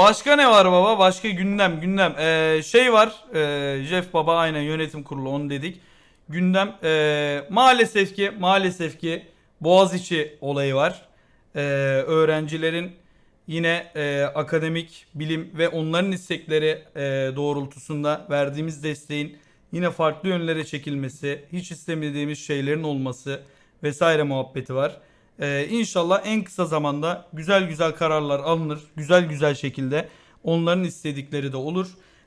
Başka ne var baba? Başka gündem gündem. Ee, şey var. E, Jeff Baba aynen yönetim kurulu onu dedik. Gündem e, maalesef ki maalesef ki Boğaziçi olayı var. E, öğrencilerin yine e, akademik bilim ve onların istekleri e, doğrultusunda verdiğimiz desteğin yine farklı yönlere çekilmesi, hiç istemediğimiz şeylerin olması vesaire muhabbeti var. Ee, inşallah en kısa zamanda güzel güzel kararlar alınır. Güzel güzel şekilde onların istedikleri de olur.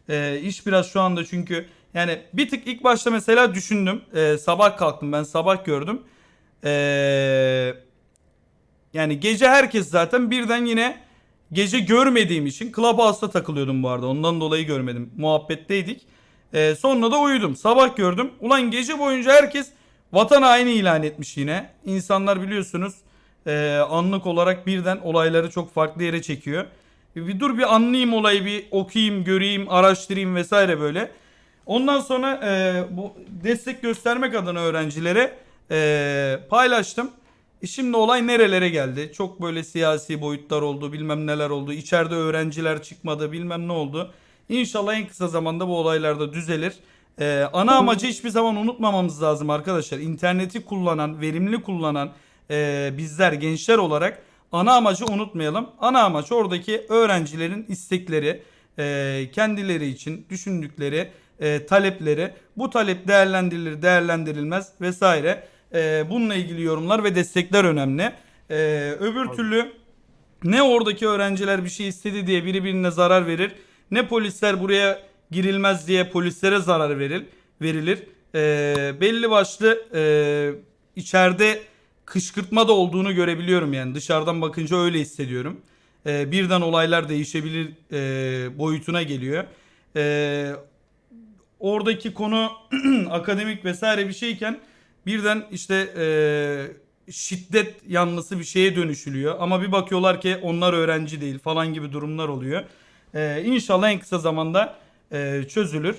Ee, iş biraz şu anda çünkü yani bir tık ilk başta mesela düşündüm. Ee, sabah kalktım ben sabah gördüm. Ee, yani gece herkes zaten birden yine gece görmediğim için Clubhouse'da takılıyordum bu arada. Ondan dolayı görmedim. Muhabbetteydik. Ee, sonra da uyudum. Sabah gördüm. Ulan gece boyunca herkes vatan haini ilan etmiş yine. İnsanlar biliyorsunuz e, anlık olarak birden olayları çok farklı yere çekiyor. Bir, dur bir anlayayım olayı bir okuyayım, göreyim, araştırayım vesaire böyle. Ondan sonra e, bu destek göstermek adına öğrencilere e, paylaştım. E Şimdi olay nerelere geldi? Çok böyle siyasi boyutlar oldu, bilmem neler oldu. İçeride öğrenciler çıkmadı, bilmem ne oldu. İnşallah en kısa zamanda bu olaylarda düzelir. Ee, ana amacı hiçbir zaman unutmamamız lazım arkadaşlar. İnterneti kullanan, verimli kullanan e, bizler gençler olarak ana amacı unutmayalım. Ana amaç oradaki öğrencilerin istekleri, e, kendileri için düşündükleri e, talepleri. Bu talep değerlendirilir, değerlendirilmez vesaire. E, bununla ilgili yorumlar ve destekler önemli. E, öbür türlü ne oradaki öğrenciler bir şey istedi diye birbirine zarar verir. Ne polisler buraya girilmez diye polislere zarar verir, verilir. Ee, belli başlı e, içeride kışkırtma da olduğunu görebiliyorum yani dışarıdan bakınca öyle hissediyorum. Ee, birden olaylar değişebilir e, boyutuna geliyor. Ee, oradaki konu akademik vesaire bir şeyken birden işte e, şiddet yanlısı bir şeye dönüşülüyor. Ama bir bakıyorlar ki onlar öğrenci değil falan gibi durumlar oluyor. Ee, inşallah en kısa zamanda e, çözülür.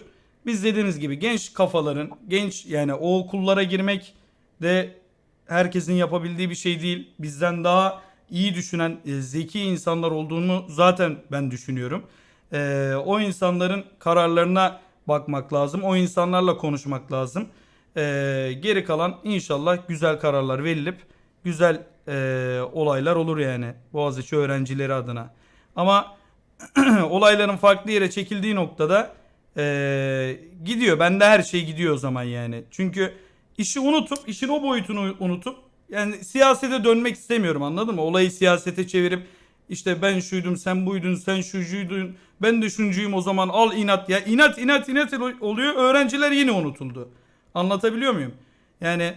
Biz dediğiniz gibi genç kafaların, genç yani o okullara girmek de herkesin yapabildiği bir şey değil. Bizden daha iyi düşünen e, zeki insanlar olduğunu zaten ben düşünüyorum. E, o insanların kararlarına bakmak lazım. O insanlarla konuşmak lazım. E, geri kalan inşallah güzel kararlar verilip güzel e, olaylar olur yani Boğaziçi öğrencileri adına. Ama olayların farklı yere çekildiği noktada eee, gidiyor. Bende her şey gidiyor o zaman yani. Çünkü işi unutup, işin o boyutunu unutup yani siyasete dönmek istemiyorum anladın mı? Olayı siyasete çevirip işte ben şuydum, sen buydun, sen şucuydun, ben de o zaman al inat ya. inat inat inat oluyor. Öğrenciler yine unutuldu. Anlatabiliyor muyum? Yani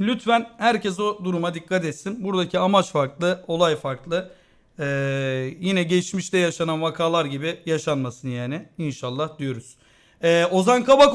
lütfen herkes o duruma dikkat etsin. Buradaki amaç farklı, olay farklı. Ee, yine geçmişte yaşanan vakalar gibi yaşanmasın yani. İnşallah diyoruz. Ee, Ozan Kabak